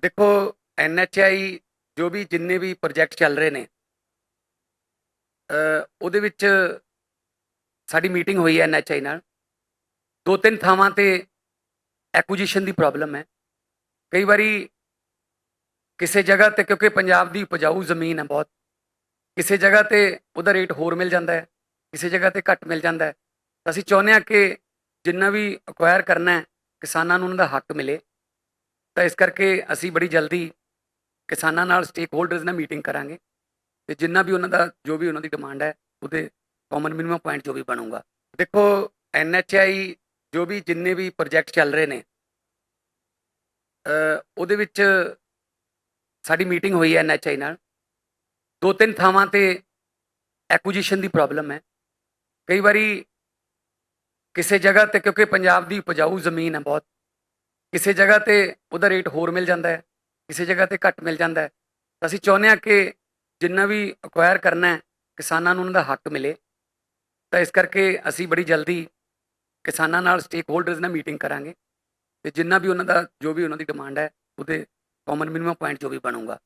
ਦੇਖੋ ਐਨਐਚਆਈ ਜੋ ਵੀ ਜਿੰਨੇ ਵੀ ਪ੍ਰੋਜੈਕਟ ਚੱਲ ਰਹੇ ਨੇ ਉਹਦੇ ਵਿੱਚ ਸਾਡੀ ਮੀਟਿੰਗ ਹੋਈ ਹੈ ਐਨਐਚਆਈ ਨਾਲ। ਦੋ ਤਿੰਨ ਥਾਵਾਂ ਤੇ ਐਕੁਜੀਸ਼ਨ ਦੀ ਪ੍ਰੋਬਲਮ ਹੈ। ਕਈ ਵਾਰੀ ਕਿਸੇ ਜਗ੍ਹਾ ਤੇ, ਕਿਉਂਕਿ ਪੰਜਾਬ ਦੀ ਉਪਜਾਊ ਜ਼ਮੀਨ ਹੈ ਬਹੁਤ, ਕਿਸੇ ਜਗ੍ਹਾ ਤੇ ਉਹਦਾ ਰੇਟ ਹੋਰ ਮਿਲ ਜਾਂਦਾ ਹੈ, ਕਿਸੇ ਜਗ੍ਹਾ ਤੇ ਘੱਟ ਮਿਲ ਜਾਂਦਾ ਹੈ। ਅਸੀਂ ਚਾਹੁੰਦੇ ਹਾਂ ਕਿ ਜਿੰਨਾ ਵੀ ਅਕਵਾਇਰ ਕਰਨਾ ਹੈ, ਕਿਸਾਨਾਂ ਨੂੰ ਉਹਨਾਂ ਦਾ ਹੱਕ ਮਿਲੇ। ਤਾਂ ਇਸ ਕਰਕੇ ਅਸੀਂ ਬੜੀ ਜਲਦੀ ਕਿਸਾਨਾਂ ਨਾਲ ਸਟੇਕ ਹੋਲਡਰਸ ਨਾਲ ਮੀਟਿੰਗ ਕਰਾਂਗੇ ਤੇ ਜਿੰਨਾ ਵੀ ਉਹਨਾਂ ਦਾ, ਜੋ ਵੀ ਉਹਨਾਂ ਦੀ ਡਿਮਾਂਡ ਹੈ, ਉਹਦੇ ਕਾਮਨ ਮਿਨੀਮਮ ਪੁਆਇੰਟ ਜੋ ਵੀ ਬਣੂਗਾ। ਦੇਖੋ ਐਨਐਚਆਈ ਜੋ ਵੀ ਜਿੰਨੇ ਵੀ ਪ੍ਰੋਜੈਕਟ ਚੱਲ ਰਹੇ ਨੇ ਉਹਦੇ ਵਿੱਚ ਸਾਡੀ ਮੀਟਿੰਗ ਹੋਈ ਹੈ ਐਨਐਚਆਈ ਨਾਲ। ਦੋ ਤਿੰਨ ਥਾਵਾਂ ਤੇ ਐਕੁਜੀਸ਼ਨ ਦੀ ਪ੍ਰੋਬਲਮ ਹੈ। ਕਈ ਵਾਰੀ ਕਿਸੇ ਜਗ੍ਹਾ ਤੇ, ਕਿਉਂਕਿ ਪੰਜਾਬ ਦੀ ਉਪਜਾਊ ਜ਼ਮੀਨ ਹੈ ਬਹੁਤ ਕਿਸੇ ਜਗ੍ਹਾ ਤੇ ਉਹਦਾ ਰੇਟ ਹੋਰ ਮਿਲ ਜਾਂਦਾ ਹੈ, ਕਿਸੇ ਜਗ੍ਹਾ ਤੇ ਘੱਟ ਮਿਲ ਜਾਂਦਾ ਹੈ ਅਸੀਂ ਚਾਹੁੰਦੇ ਹਾਂ ਕਿ ਜਿੰਨਾ ਵੀ ਅਕਵਾਇਰ ਕਰਨਾ ਹੈ, ਕਿਸਾਨਾਂ ਨੂੰ ਉਹਨਾਂ ਦਾ ਹੱਕ ਮਿਲੇ। ਤਾਂ ਇਸ ਕਰਕੇ ਅਸੀਂ ਬੜੀ ਜਲਦੀ ਕਿਸਾਨਾਂ ਨਾਲ ਸਟੇਕ ਹੋਲਡਰਸ ਨਾਲ ਮੀਟਿੰਗ ਕਰਾਂਗੇ ਤੇ ਜਿੰਨਾ ਵੀ ਉਹਨਾਂ ਦਾ, ਜੋ ਵੀ ਉਹਨਾਂ ਦੀ ਡਿਮਾਂਡ ਹੈ, ਉਹਦੇ ਕਾਮਨ ਮਿਨੀਮਮ ਪੁਆਇੰਟ ਜੋ ਵੀ ਬਣੂਗਾ।